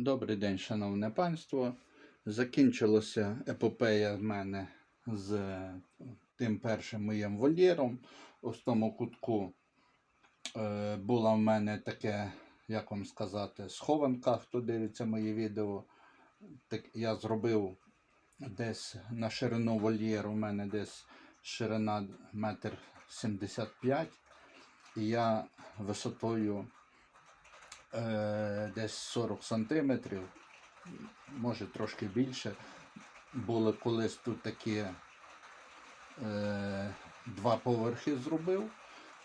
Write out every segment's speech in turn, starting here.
Добрий день, шановне панство. Закінчилася епопея в мене з е, тим першим моїм вольєром. В тому кутку е, була в мене таке, як вам сказати, схованка, хто дивиться мої відео. Так, я зробив десь на ширину вольєру, у мене десь ширина метр сімдесят п'ять. І я висотою десь 40 сантиметрів, може трошки більше. Були колись тут такі е, два поверхи зробив.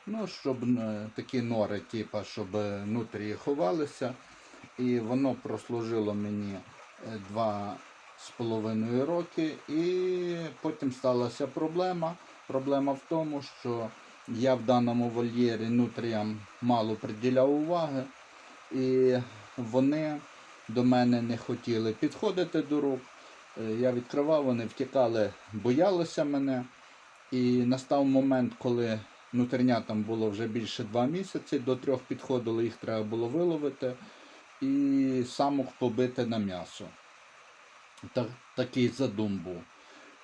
Ну, щоб е, такі нори, типу, щоб е, нутрії ховалися. І воно прослужило мені е, два з половиною роки. І потім сталася проблема. Проблема в тому, що я в даному вольєрі нутріям мало приділяв уваги, і вони до мене не хотіли підходити до рук. Е, Я відкривав, вони втікали, боялися мене. І настав момент, коли нутринятам було вже більше два місяці, до трьох підходили, їх треба було виловити і самок побити на м'ясо. Так, такий задум був.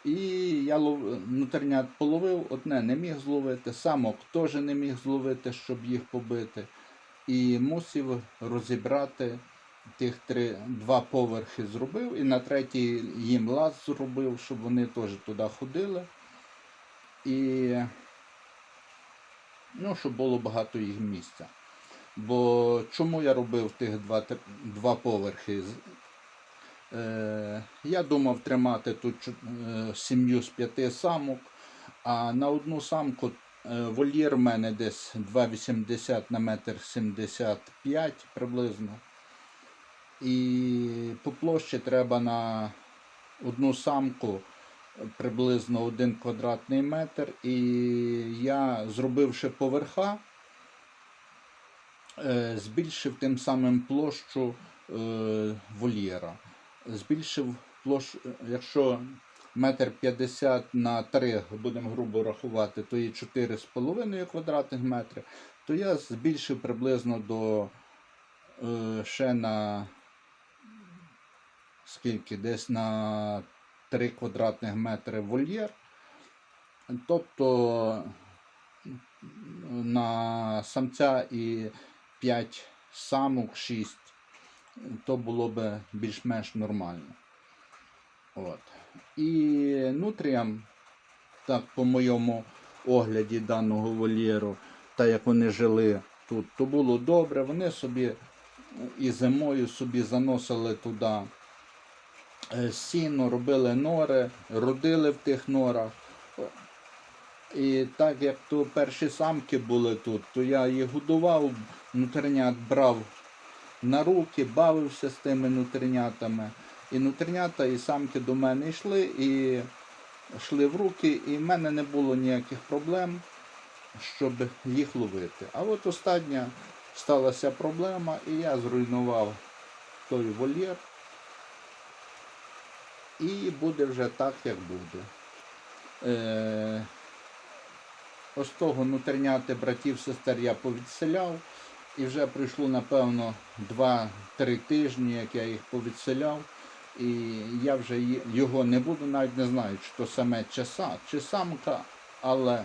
І я лов... нутринят половив, одне не міг зловити, самок теж не міг зловити, щоб їх побити. І мусив розібрати тих три, два поверхи зробив, і на третій їм лаз зробив, щоб вони теж туди ходили. І ну, щоб було багато їх місця. Бо чому я робив тих два, два поверхи? Е, я думав тримати тут е, сім'ю з п'яти самок, а на одну самку вольєр в мене десь 2,80 на метр 75 приблизно. І по площі треба на одну самку приблизно 1 квадратний метр. І я, зробивши поверха, е, збільшив тим самим площу е, вольєра. Збільшив площу, якщо метр 50 на 3, будемо грубо рахувати, то є 4,5 квадратних метри, то я збільшив приблизно до е, ще на скільки? Десь на 3 квадратних метри вольєр. Тобто на самця і 5 самок, 6, то було б більш-менш нормально. От. І нутріям, так, по моєму огляді даного вольєру, та як вони жили тут, то було добре. Вони собі і зимою собі заносили туди е, сіно, робили нори, родили в тих норах. І так як то перші самки були тут, то я їх годував, нутринят брав на руки, бавився з тими нутринятами. І нутринята, і самки до мене йшли і йшли в руки, і в мене не було ніяких проблем, щоб їх ловити. А от остання сталася проблема, і я зруйнував той вольєр. І буде вже так, як буде. Е, ось того нутриняти братів сестер я повідселяв. І вже пройшло, напевно, 2-3 тижні, як я їх повідселяв. І я вже його не буду, навіть не знаю, чи то саме чи, са- чи самка, але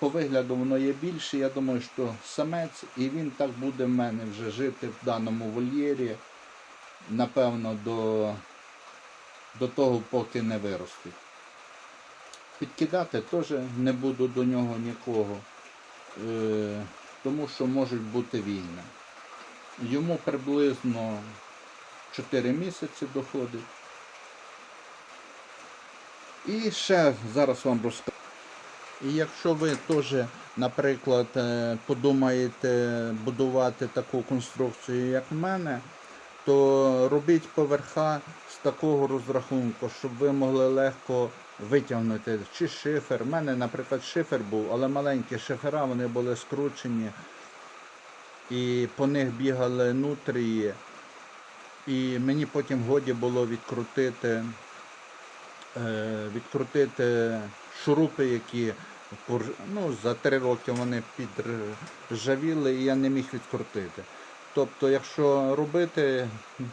по вигляду воно є більше. Я думаю, що самець, і він так буде в мене вже жити в даному вольєрі, напевно, до, до того, поки не виростуть. Підкидати теж не буду до нього нікого, е, тому що можуть бути війни. Йому приблизно 4 місяці доходить. І ще зараз вам розкажу. І якщо ви теж, наприклад, е, подумаєте будувати таку конструкцію, як в мене, то робіть поверха з такого розрахунку, щоб ви могли легко витягнути чи шифер. У мене, наприклад, шифер був, але маленькі шифера, вони були скручені. І по них бігали нутрії. І мені потім годі було відкрутити, е, відкрутити шурупи, які ну, за три роки вони підржавіли, і я не міг відкрутити. Тобто, якщо робити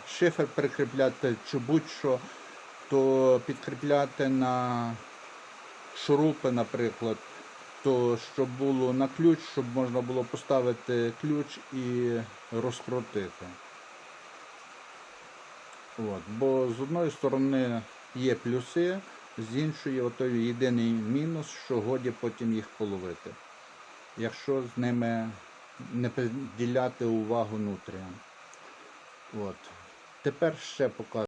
шифер прикріпляти чи будь-що, то підкріпляти на шурупи, наприклад, то щоб було на ключ, щоб можна було поставити ключ і розкрутити. От. Бо з одної сторони є плюси, з іншої отой єдиний мінус, що годі потім їх половити. Якщо з ними не приділяти увагу нутріям. От. Тепер ще покажу.